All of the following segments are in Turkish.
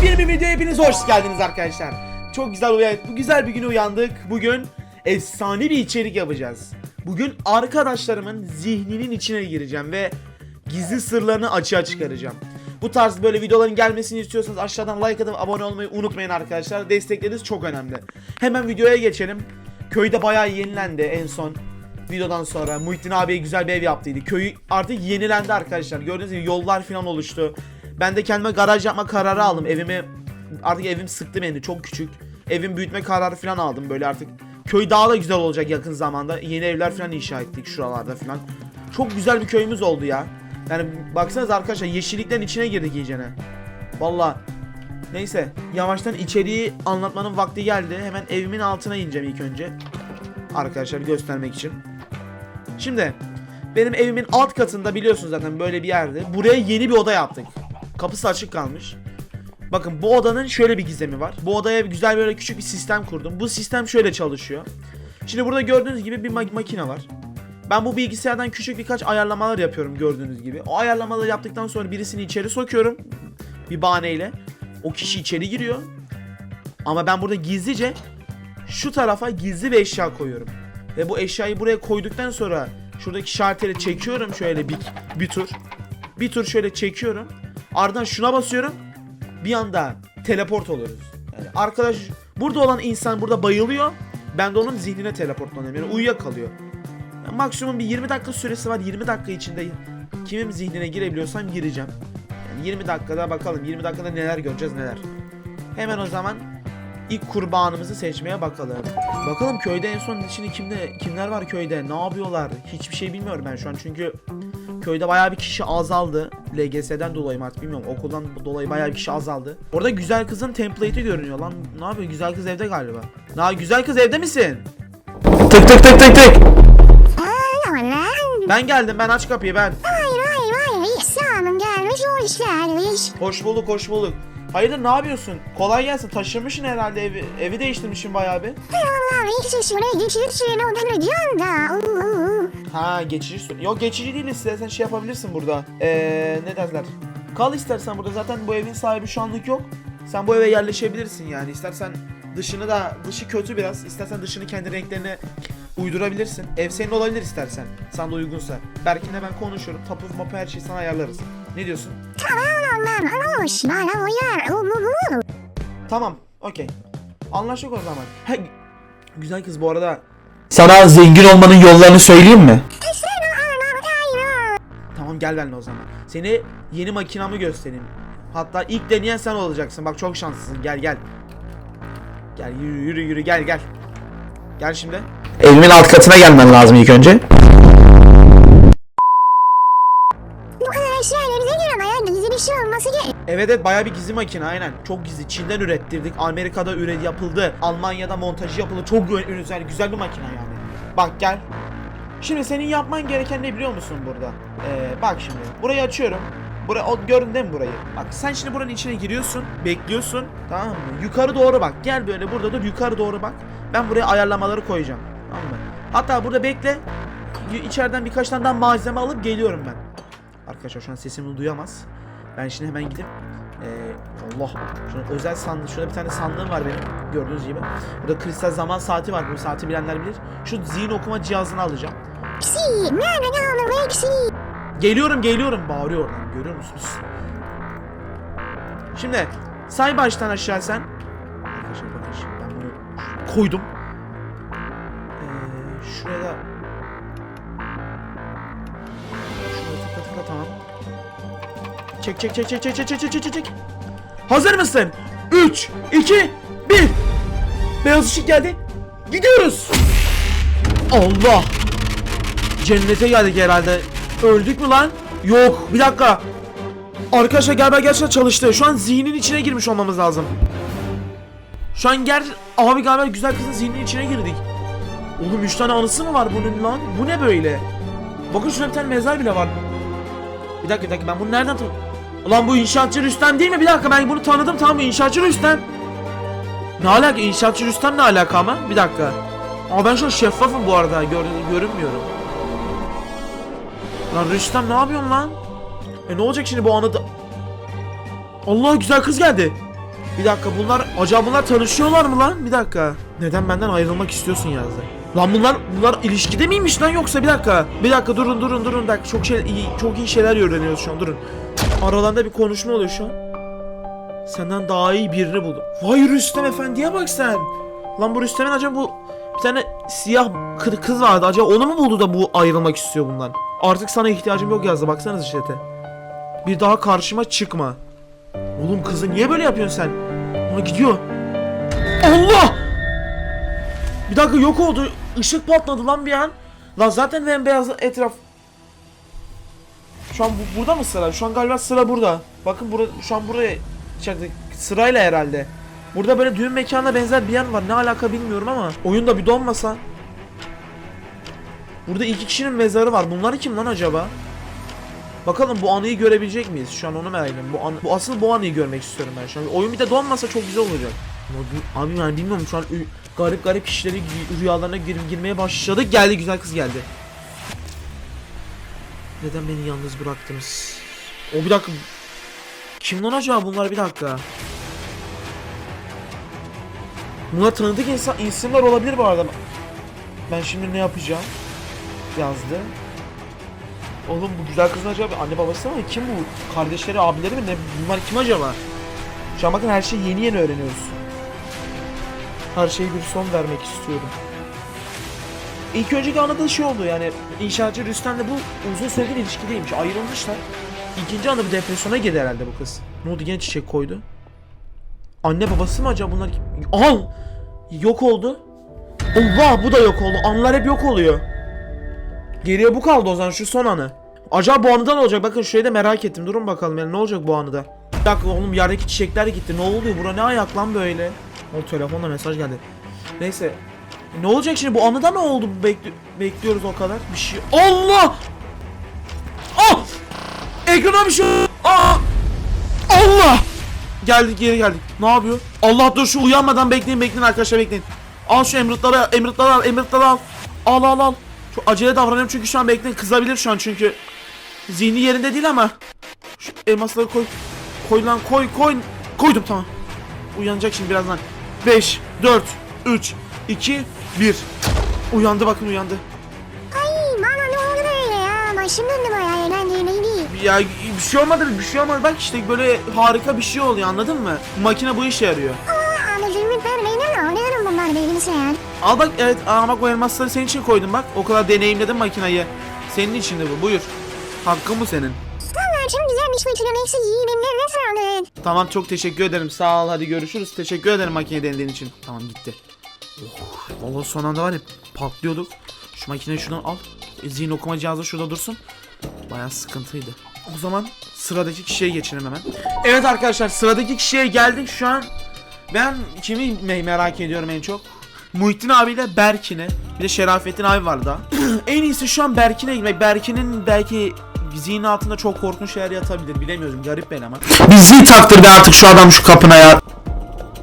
Yepyeni bir videoya hepiniz hoş geldiniz arkadaşlar. Çok güzel uyan güzel bir güne uyandık. Bugün efsane bir içerik yapacağız. Bugün arkadaşlarımın zihninin içine gireceğim ve gizli sırlarını açığa çıkaracağım. Bu tarz böyle videoların gelmesini istiyorsanız aşağıdan like atıp abone olmayı unutmayın arkadaşlar. Destekleriniz çok önemli. Hemen videoya geçelim. Köyde bayağı yenilendi en son videodan sonra Muhittin abiye güzel bir ev yaptıydı. Köy artık yenilendi arkadaşlar. Gördüğünüz gibi yollar falan oluştu. Ben de kendime garaj yapma kararı aldım. Evimi artık evim sıktı beni. Çok küçük. Evim büyütme kararı falan aldım böyle artık. Köy daha da güzel olacak yakın zamanda. Yeni evler falan inşa ettik şuralarda falan. Çok güzel bir köyümüz oldu ya. Yani baksanız arkadaşlar yeşillikten içine girdik iyicene. Valla. Neyse yavaştan içeriği anlatmanın vakti geldi. Hemen evimin altına ineceğim ilk önce. Arkadaşlar göstermek için. Şimdi benim evimin alt katında biliyorsunuz zaten böyle bir yerde. Buraya yeni bir oda yaptık. Kapısı açık kalmış. Bakın bu odanın şöyle bir gizemi var. Bu odaya güzel böyle küçük bir sistem kurdum. Bu sistem şöyle çalışıyor. Şimdi burada gördüğünüz gibi bir ma- makine var. Ben bu bilgisayardan küçük birkaç ayarlamalar yapıyorum gördüğünüz gibi. O ayarlamaları yaptıktan sonra birisini içeri sokuyorum. Bir bahaneyle. O kişi içeri giriyor. Ama ben burada gizlice şu tarafa gizli bir eşya koyuyorum. Ve bu eşyayı buraya koyduktan sonra şuradaki şarteli çekiyorum şöyle bir, bir tur. Bir tur şöyle çekiyorum. Ardından şuna basıyorum. Bir anda teleport oluyoruz. Yani arkadaş burada olan insan burada bayılıyor. Ben de onun zihnine teleportlanıyorum. Yani uyuyakalıyor. Yani maksimum bir 20 dakika süresi var. 20 dakika içinde kimin zihnine girebiliyorsam gireceğim. Yani 20 dakikada bakalım. 20 dakikada neler göreceğiz neler. Hemen o zaman ilk kurbanımızı seçmeye bakalım. Bakalım köyde en son şimdi kimde kimler var köyde? Ne yapıyorlar? Hiçbir şey bilmiyorum ben şu an çünkü köyde bayağı bir kişi azaldı. LGS'den dolayı mı artık bilmiyorum. Okuldan dolayı bayağı bir kişi azaldı. Orada güzel kızın template'i görünüyor lan. Ne yapıyor? Güzel kız evde galiba. Na güzel kız evde misin? Tık tık tık tık tık. Ben geldim. Ben aç kapıyı ben. Vay vay vay. İhsan'ım gelmiş o işlermiş. Hoş bulduk, hoş bulduk. Hayırdır ne yapıyorsun? Kolay gelsin. Taşınmışsın herhalde evi. Evi değiştirmişsin bayağı bir. Allah ilk şaşırı geçir suyunu odan ödüyorum da. Uuu. Ha geçici su. Yok geçici değil istersen şey yapabilirsin burada. Eee ne derler? Kal istersen burada zaten bu evin sahibi şu anlık yok. Sen bu eve yerleşebilirsin yani. İstersen dışını da dışı kötü biraz. İstersen dışını kendi renklerine uydurabilirsin. Ev senin olabilir istersen. Sana da uygunsa. Berkin'le ben konuşurum. Tapu mapu her şeyi sana ayarlarız. Ne diyorsun? Tamam lan hoş. Bana uyar. Tamam. Okey. Anlaştık o zaman. Ha, güzel kız bu arada. Sana zengin olmanın yollarını söyleyeyim mi? Tamam gel benimle o zaman. Seni yeni makinamı göstereyim. Hatta ilk deneyen sen olacaksın. Bak çok şanslısın. Gel gel. Gel yürü yürü yürü gel gel. Gel şimdi. Evimin alt katına gelmen lazım ilk önce. Bu kadar eşyayla bize göre bayağı gizli bir şey olması gerek. Evet evet bayağı bir gizli makine aynen. Çok gizli. Çin'den ürettirdik. Amerika'da üret yapıldı. Almanya'da montajı yapıldı. Çok güzel güzel bir makine yani. Bak gel. Şimdi senin yapman gereken ne biliyor musun burada? Ee, bak şimdi. Burayı açıyorum. Buraya o gördün değil mi burayı? Bak sen şimdi buranın içine giriyorsun, bekliyorsun. Tamam mı? Yukarı doğru bak. Gel böyle burada dur yukarı doğru bak. Ben buraya ayarlamaları koyacağım. Hatta burada bekle. İçeriden birkaç tane daha malzeme alıp geliyorum ben. Arkadaşlar şu an sesimi duyamaz. Ben şimdi hemen gidip ee, Allah şuna özel sandık şurada bir tane sandığım var benim gördüğünüz gibi. Burada kristal zaman saati var. Bu saati bilenler bilir. Şu zihin okuma cihazını alacağım. Geliyorum geliyorum bağırıyor oradan görüyor musunuz? Şimdi say baştan aşağı sen. Arkadaşlar bakın ben bunu koydum. Çek çek çek çek çek çek çek çek çek. Hazır mısın? 3 2 1 Beyaz ışık geldi. Gidiyoruz. Allah. Cennete geldik herhalde. Öldük mü lan? Yok. Bir dakika. Arkadaşlar galiba gerçekten çalıştı. Şu an zihnin içine girmiş olmamız lazım. Şu an ger... Abi galiba güzel kızın zihninin içine girdik. Oğlum 3 tane anısı mı var bunun lan? Bu ne böyle? Bakın şurada bir tane mezar bile var. Bir dakika bir dakika ben bunu nereden tanıdım? Ulan bu inşaatçı Rüstem değil mi? Bir dakika ben bunu tanıdım tamam mı? İnşaatçı Rüstem. Ne alaka? İnşaatçı Rüstem ne alaka ama? Bir dakika. Ama ben şu an şeffafım bu arada. Gör, görünmüyorum. Lan Rüstem ne yapıyorsun lan? E ne olacak şimdi bu anıda? Allah güzel kız geldi. Bir dakika bunlar acaba bunlar tanışıyorlar mı lan? Bir dakika. Neden benden ayrılmak istiyorsun yazdı. Lan bunlar bunlar ilişkide miymiş lan yoksa bir dakika. Bir dakika durun durun durun. Bir dakika çok şey çok iyi şeyler öğreniyoruz şu an durun. Aralarında bir konuşma oluyor şu an. Senden daha iyi birini buldum. Vay Rüstem efendiye bak sen. Lan bu Rüstem'in acaba bu bir tane siyah kı- kız vardı. Acaba onu mu buldu da bu ayrılmak istiyor bundan? Artık sana ihtiyacım yok yazdı. Baksanıza chat'e. Bir daha karşıma çıkma. Oğlum kızı niye böyle yapıyorsun sen? Ona gidiyor. Allah! Bir dakika yok oldu. Işık patladı lan bir an. Lan zaten bembeyaz etraf. Şu an bu, burada mı sıra? Şu an galiba sıra burada. Bakın burada şu an buraya çaktık. Sırayla herhalde. Burada böyle düğün mekanına benzer bir yer var. Ne alaka bilmiyorum ama oyunda bir donmasa. Burada iki kişinin mezarı var. Bunlar kim lan acaba? Bakalım bu anıyı görebilecek miyiz? Şu an onu merak ediyorum. Bu, an, bu asıl bu anıyı görmek istiyorum ben şu an. Oyun bir de donmasa çok güzel olacak. Ama Abi yani bilmiyorum şu an garip garip kişileri rüyalarına gir, girmeye başladık. Geldi güzel kız geldi. Neden beni yalnız bıraktınız? O bir dakika. Kim lan acaba bunlar bir dakika. Bunlar tanıdık insan, isimler olabilir bu arada. Ben şimdi ne yapacağım? Yazdı. Oğlum bu güzel kızın acaba anne babası mı? Kim bu? Kardeşleri, abileri mi? Ne? Bunlar kim acaba? Şu an bakın her şeyi yeni yeni öğreniyoruz. Her şeye bir son vermek istiyorum. İlk önceki anladığı şey oldu yani inşaatçı Rüstem'le bu uzun süredir ilişkideymiş ayrılmışlar. İkinci anda bir depresyona girdi herhalde bu kız. Ne oldu gene çiçek koydu. Anne babası mı acaba bunlar? Aha! Yok oldu. Allah bu da yok oldu. Anlar hep yok oluyor. Geriye bu kaldı o zaman şu son anı. Acaba bu anıda ne olacak? Bakın şurayı da merak ettim. Durun bakalım yani ne olacak bu anıda. Bir dakika oğlum yerdeki çiçekler gitti. Ne oluyor? Bura ne ayak lan böyle? O telefonla mesaj geldi. Neyse. Ne olacak şimdi? Bu anıda ne oldu? Bekli bekliyoruz o kadar. Bir şey. Allah! Ah! Ekrana bir şey. Aa! Allah! Geldik geri geldik. Ne yapıyor? Allah dur şu uyanmadan bekleyin bekleyin arkadaşlar bekleyin. Al şu emrutları emrutları al emrutları al. Al al al. Şu acele davranıyorum çünkü şu an bekleyin kızabilir şu an çünkü. Zihni yerinde değil ama. Şu elmasları koy. Koy lan koy koy. Koydum tamam. Uyanacak şimdi birazdan. 5, 4, 3, 2, 1. Uyandı bakın uyandı. Ay bana ne oldu böyle ya? Başım döndü bayağı eğlendiğine değil. Ya bir şey olmadı bir şey olmadı. Bak işte böyle harika bir şey oluyor anladın mı? Bu makine bu işe yarıyor. Aa anacığımı vermeyin ama alıyorum bunlar bilgisayar. Al bak evet aa bak o elmasları senin için koydum bak. O kadar deneyimledim makinayı. Senin için de bu buyur. Hakkın bu senin. Tamam şimdi güzelmiş içine eksik iyi benimle ne sağlık. Tamam çok teşekkür ederim. Sağ ol hadi görüşürüz. Teşekkür ederim makine denediğin için. Tamam gitti. Oh, vallahi son anda var ya patlıyorduk. Şu makineyi şuradan al. E, Zihin okuma cihazı şurada dursun. Bayağı sıkıntıydı. O zaman sıradaki kişiye geçelim hemen. Evet arkadaşlar sıradaki kişiye geldik şu an. Ben kimi me- merak ediyorum en çok? Muhittin abiyle Berkin'i. Bir de Şerafettin abi var da. en iyisi şu an Berkin'e gitmek. Berkin'in belki zihin altında çok korkunç şeyler yatabilir. Bilemiyorum. Garip ben ama. Bir zil taktır be artık şu adam şu kapına ya.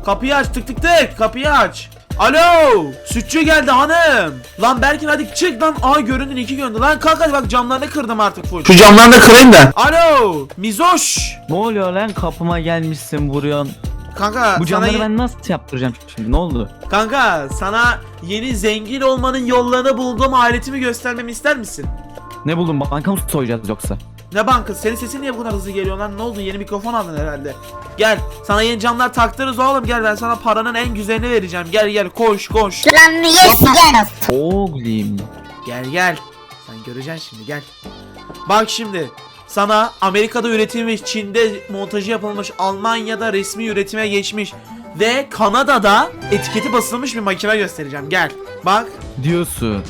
Kapıyı aç tık tık tık kapıyı aç. Alo sütçü geldi hanım. Lan Berkin hadi çık lan. Aa göründün iki göndü. Lan kalk hadi bak camlarını kırdım artık full. Şu camlarını da kırayım da. Alo Mizoş. Ne oluyor lan kapıma gelmişsin vuruyorsun. Kanka Bu sana, camları ben nasıl yaptıracağım şimdi ne oldu? kanka sana yeni zengin olmanın yollarını bulduğum aletimi göstermemi ister misin? Ne buldun banka mı soyacağız yoksa? Ne bankası? Senin sesin niye bu kadar hızlı geliyor lan? Ne oldu? Yeni mikrofon aldın herhalde. Gel. Sana yeni camlar taktırız oğlum. Gel ben sana paranın en güzelini vereceğim. Gel gel koş koş. Oğlum. Gel gel. Sen göreceksin şimdi gel. Bak şimdi. Sana Amerika'da üretilmiş, Çin'de montajı yapılmış, Almanya'da resmi üretime geçmiş ve Kanada'da etiketi basılmış bir makine göstereceğim. Gel. Bak. Diyorsun.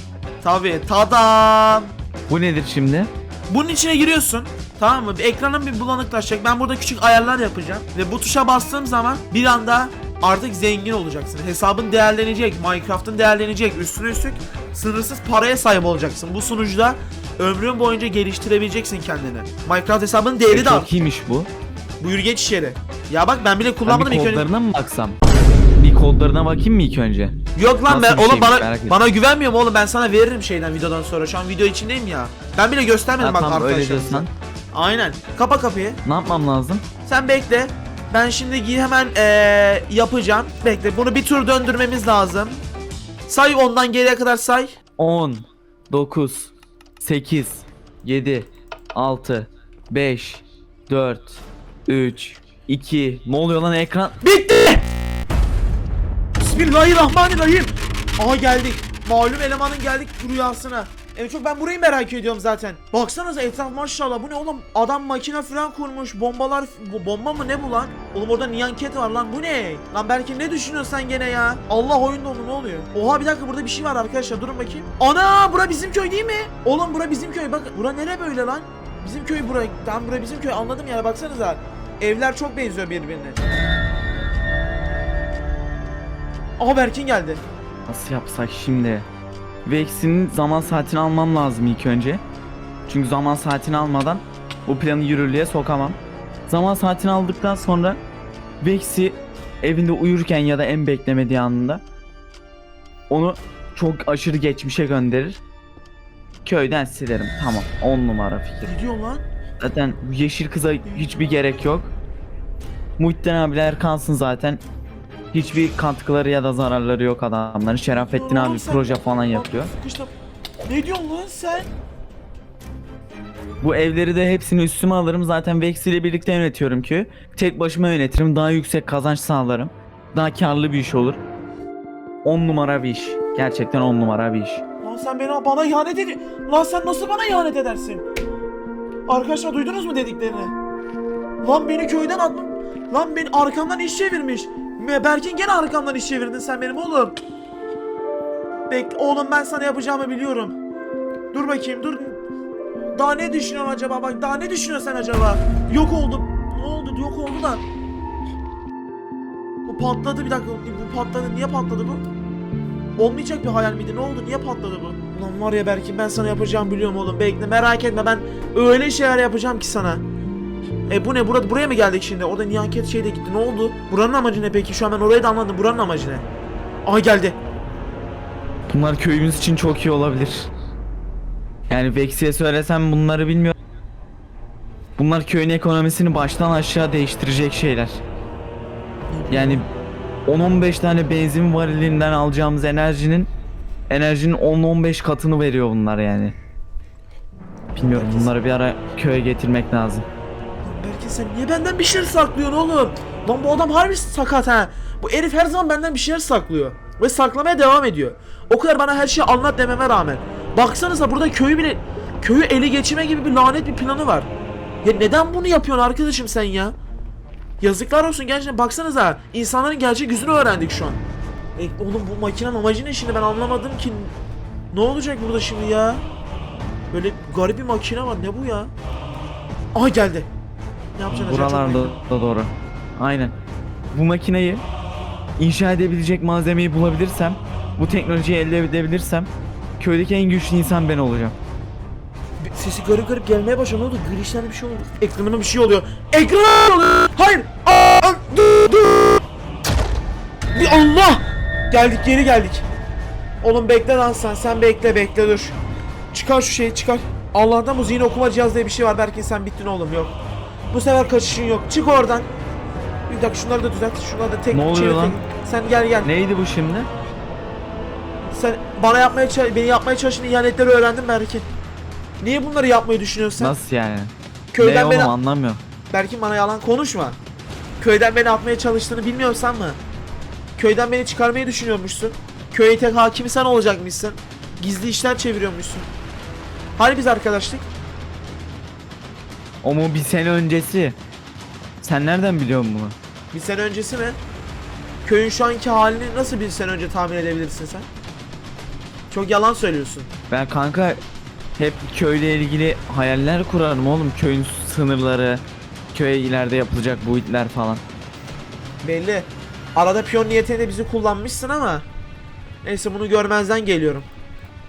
Tabii. Tadam. Bu nedir şimdi? Bunun içine giriyorsun. Tamam mı? Bir Ekranın bir bulanıklaşacak. Ben burada küçük ayarlar yapacağım. Ve bu tuşa bastığım zaman bir anda artık zengin olacaksın. Hesabın değerlenecek. Minecraft'ın değerlenecek. Üstüne üstlük sınırsız paraya sahip olacaksın. Bu sunucuda ömrün boyunca geliştirebileceksin kendini. Minecraft hesabının değeri de Çok iyiymiş bu. Buyur geç içeri. Ya bak ben bile Ben kullanmadım bir ilk önce. kodlarına mı baksam? Kodlarına bakayım mı ilk önce? Yok lan ben Nasıl bir oğlum şeymiş, bana merak ettim. bana güvenmiyor mu oğlum ben sana veririm şeyden videodan sonra. Şu an video içindeyim ya. Ben bile göstermedim Ha, bak tamam öyle arkadaşlar. diyorsan. Aynen. Kapa kapıyı. Ne yapmam lazım? Sen bekle. Ben şimdi gi- hemen eee, yapacağım. Bekle bunu bir tur döndürmemiz lazım. Say ondan geriye kadar say. 10, 9, 8, 7, 6, 5, 4, 3, 2. Ne oluyor lan ekran? Bitti. Bismillahirrahmanirrahim. Aha geldik. Malum elemanın geldik rüyasına. En çok ben burayı merak ediyorum zaten. Baksanıza etraf maşallah bu ne oğlum? Adam makine falan kurmuş. Bombalar bu bomba mı ne bu lan? Oğlum orada niyanket var lan bu ne? Lan belki ne düşünüyorsun sen gene ya? Allah oyunda onu ne oluyor? Oha bir dakika burada bir şey var arkadaşlar durun bakayım. Ana bura bizim köy değil mi? Oğlum bura bizim köy bak. Bura nere böyle lan? Bizim köy bura. Tamam bura bizim köy anladım yani baksanıza. Evler çok benziyor birbirine. Aha Berkin geldi. Nasıl yapsak şimdi? Vex'in zaman saatini almam lazım ilk önce. Çünkü zaman saatini almadan bu planı yürürlüğe sokamam. Zaman saatini aldıktan sonra Vex'i evinde uyurken ya da en beklemediği anında onu çok aşırı geçmişe gönderir. Köyden silerim. Tamam. 10 numara fikir. Ne diyorsun lan? Zaten bu yeşil kıza hiçbir gerek yok. Muhittin abiler kansın zaten. Hiçbir katkıları ya da zararları yok adamların. Şerafettin Oğlum abi sen- proje falan yapıyor. Ne diyorsun lan sen? Bu evleri de hepsini üstüme alırım. Zaten Vex ile birlikte yönetiyorum ki. Tek başıma yönetirim. Daha yüksek kazanç sağlarım. Daha karlı bir iş olur. 10 numara bir iş. Gerçekten 10 numara bir iş. Lan sen beni bana ihanet ediyorsun. Lan sen nasıl bana ihanet edersin? Arkadaşlar duydunuz mu dediklerini? Lan beni köyden atma. Lan beni arkamdan iş çevirmiş. Me- Berkin gene arkamdan iş çevirdin sen benim oğlum. Bek oğlum ben sana yapacağımı biliyorum. Dur bakayım dur. Daha ne düşünüyorsun acaba bak daha ne düşünüyorsun sen acaba? Yok oldu. Ne oldu yok oldu da. Bu patladı bir dakika bu patladı niye patladı bu? Olmayacak bir hayal miydi? Ne oldu? Niye patladı bu? Ulan var ya belki ben sana yapacağım biliyorum oğlum. Bekle merak etme ben öyle şeyler yapacağım ki sana. E bu ne? Burada buraya mı geldik şimdi? Orada nihaket şey de gitti. Ne oldu? Buranın amacı ne peki? Şu an ben orayı da anladım. Buranın amacı ne? Aha geldi. Bunlar köyümüz için çok iyi olabilir. Yani Vex'e söylesem bunları bilmiyorum. Bunlar köyün ekonomisini baştan aşağı değiştirecek şeyler. Yani 10-15 tane benzin varilinden alacağımız enerjinin enerjinin 10-15 katını veriyor bunlar yani. Bilmiyorum bunları bir ara köye getirmek lazım. Berke sen niye benden bir şeyler saklıyorsun oğlum? Lan bu adam harbi sakat ha. Bu herif her zaman benden bir şeyler saklıyor. Ve saklamaya devam ediyor. O kadar bana her şeyi anlat dememe rağmen. Baksanıza burada köyü bile... Köyü ele geçirme gibi bir lanet bir planı var. Ya neden bunu yapıyorsun arkadaşım sen ya? Yazıklar olsun gerçekten baksanıza. insanların gerçek yüzünü öğrendik şu an. E, oğlum bu makinenin amacı ne şimdi ben anlamadım ki. Ne olacak burada şimdi ya? Böyle garip bir makine var ne bu ya? Aha geldi. Çok Buralarda da doğru. Aynen. Bu makineyi inşa edebilecek malzemeyi bulabilirsem, bu teknolojiyi elde edebilirsem köydeki en güçlü insan ben olacağım. Sesi garip garip gelmeye başladı. Ne oldu? Glitch'ten bir şey oldu. Ekranına bir şey oluyor. Ekran oluyor. Hayır. Aa, dur, dur. Bir Allah. Geldik geri geldik. Oğlum bekle lan sen. Sen bekle bekle dur. Çıkar şu şeyi çıkar. Allah'tan bu zihin okuma cihazı diye bir şey var. Belki sen bittin oğlum yok. Bu sefer kaçışın yok. Çık oradan. Bir dakika şunları da düzelt. Şunları da tek Ne oluyor çevir, lan? Sen gel gel. Neydi bu şimdi? Sen bana yapmaya çalış- beni yapmaya çalıştığın ihanetleri öğrendin belki. Niye bunları yapmayı düşünüyorsun sen? Nasıl yani? Köyden ne beni oğlum anlamıyorum. Belki bana yalan konuşma. Köyden beni atmaya çalıştığını bilmiyorsan mı? Köyden beni çıkarmayı düşünüyormuşsun. Köye tek hakimi sen olacakmışsın. Gizli işler çeviriyormuşsun. Hani biz arkadaşlık? O mu bir sene öncesi? Sen nereden biliyorsun bunu? Bir sene öncesi mi? Köyün şu anki halini nasıl bir sene önce tahmin edebilirsin sen? Çok yalan söylüyorsun. Ben kanka hep köyle ilgili hayaller kurarım oğlum. Köyün sınırları, köye ileride yapılacak bu itler falan. Belli. Arada piyon niyetine de bizi kullanmışsın ama. Neyse bunu görmezden geliyorum.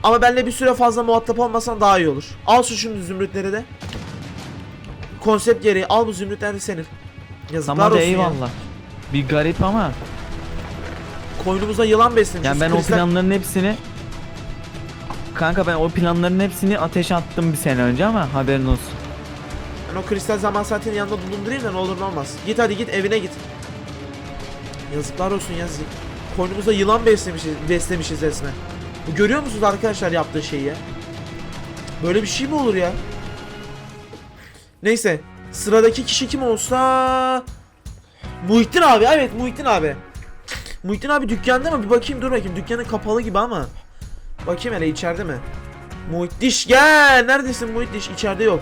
Ama benimle bir süre fazla muhatap olmasan daha iyi olur. Al şu şimdi zümrütleri de. Konsept gereği al bu zümrütler senin. Yazıklar Tamam da olsun ya. eyvallah. Bir garip ama Koynumuzda yılan beslemişiz. yani ben o Kristal- planların hepsini Kanka ben o planların hepsini ateşe attım bir sene önce ama haberin olsun. o kristal zaman saatinin yanında bulundurayım da ne olur ne olmaz. Git hadi git evine git. Yazıklar olsun yazık. Koynumuzda yılan beslemişiz, beslemişiz resmen. Bu görüyor musunuz arkadaşlar yaptığı şeyi ya? Böyle bir şey mi olur ya? Neyse. Sıradaki kişi kim olsa... Muhittin abi. Evet Muhittin abi. Muhittin abi dükkanda mı? Bir bakayım dur bakayım. Dükkanı kapalı gibi ama. Bakayım hele içeride mi? Muhittiş gel. Neredesin Muhittiş? İçeride yok.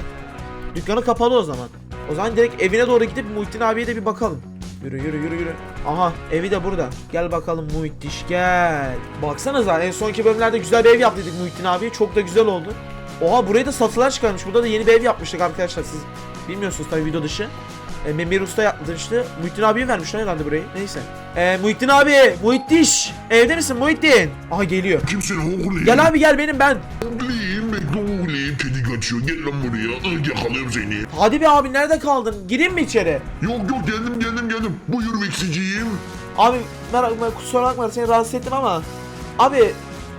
Dükkanı kapalı o zaman. O zaman direkt evine doğru gidip Muhittin abiye de bir bakalım. Yürü yürü yürü yürü. Aha evi de burada. Gel bakalım Muhittiş gel. Baksanıza en sonki bölümlerde güzel bir ev yaptıydık Muhittin abiye. Çok da güzel oldu. Oha buraya da satılar çıkarmış. Burada da yeni bir ev yapmıştık arkadaşlar. Siz bilmiyorsunuz tabii video dışı. E, Memir Usta yapmıştı. Muhittin abiye vermişler herhalde burayı. Neyse. E, Muhittin abi. Muhittiş. Evde misin Muhittin? Aha geliyor. Kimsin oğlum? Gel abi gel benim ben. Oğlum bekle oğlum. Kedi kaçıyor. Gel lan buraya. Ay, Yakalayayım seni. Hadi be abi nerede kaldın? Gireyim mi içeri? Yok yok geldim geldim geldim. Buyur veksiciyim. Abi merak kusura bakma seni rahatsız ettim ama Abi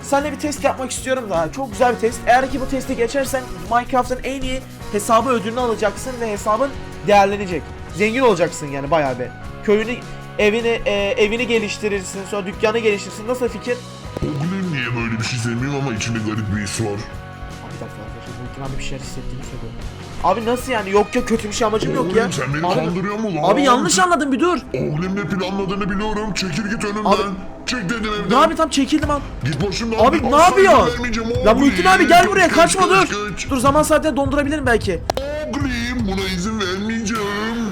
seninle bir test yapmak istiyorum da çok güzel bir test. Eğer ki bu testi geçersen Minecraft'ın en iyi hesabı ödülünü alacaksın ve hesabın değerlenecek. Zengin olacaksın yani bayağı bir. Köyünü, evini, e, evini geliştirirsin, sonra dükkanı geliştirirsin. Nasıl fikir? Oğlum niye böyle bir şey sevmiyorum ama içinde garip bir his var. Bir dakika arkadaşlar, abi bir şeyler hissettiğini söylüyor. Abi nasıl yani? Yok yok kötü bir şey amacım yok ya. Oğlum sen beni Abi- kandırıyor mu lan? Abi yanlış anladın bir dur. Oğlum ne planladığını biliyorum. Çekil git önümden. Abi- Çek dedim evden. Ne abi tam çekildim al. Git başımdan. Abi ne aslan yapıyorsun? vermeyeceğim Lan oğlum. Muhittin abi gel buraya Kaç, kaçma kaç, dur. kaç. Dur zaman saatinde dondurabilirim belki. Oğlum buna izin vermeyeceğim.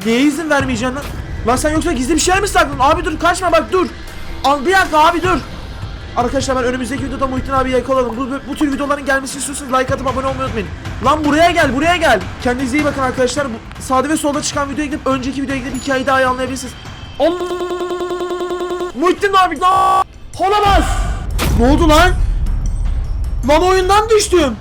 Neye izin vermeyeceksin lan? Lan sen yoksa gizli bir şeyler mi sakladın? Abi dur kaçma bak dur. Al bir dakika abi dur. Arkadaşlar ben önümüzdeki videoda Muhittin abi yakaladım. Bu, bu tür videoların gelmesini istiyorsanız like atıp abone olmayı unutmayın. Lan buraya gel buraya gel. Kendinize iyi bakın arkadaşlar. Bu, sağda ve solda çıkan videoya gidip önceki videoya gidip hikayeyi daha iyi anlayabilirsiniz. Muhittin abi lan! Olamaz! Ne oldu lan? Lan oyundan düştüm.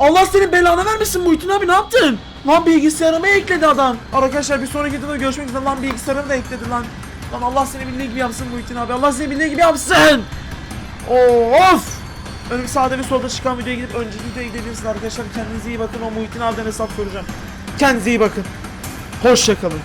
Allah senin belanı vermesin Muhittin abi ne yaptın? Lan bilgisayarıma ekledi adam. Arkadaşlar bir sonraki videoda görüşmek üzere lan bilgisayarımı da ekledi lan. Lan Allah seni bildiği gibi yapsın Muhittin abi. Allah seni bildiği gibi yapsın. Of. Önüm sağda ve solda çıkan videoya gidip önceki videoya gidebilirsiniz arkadaşlar. Kendinize iyi bakın. O Muhittin abiden hesap soracağım. Kendinize iyi bakın. Hoşçakalın.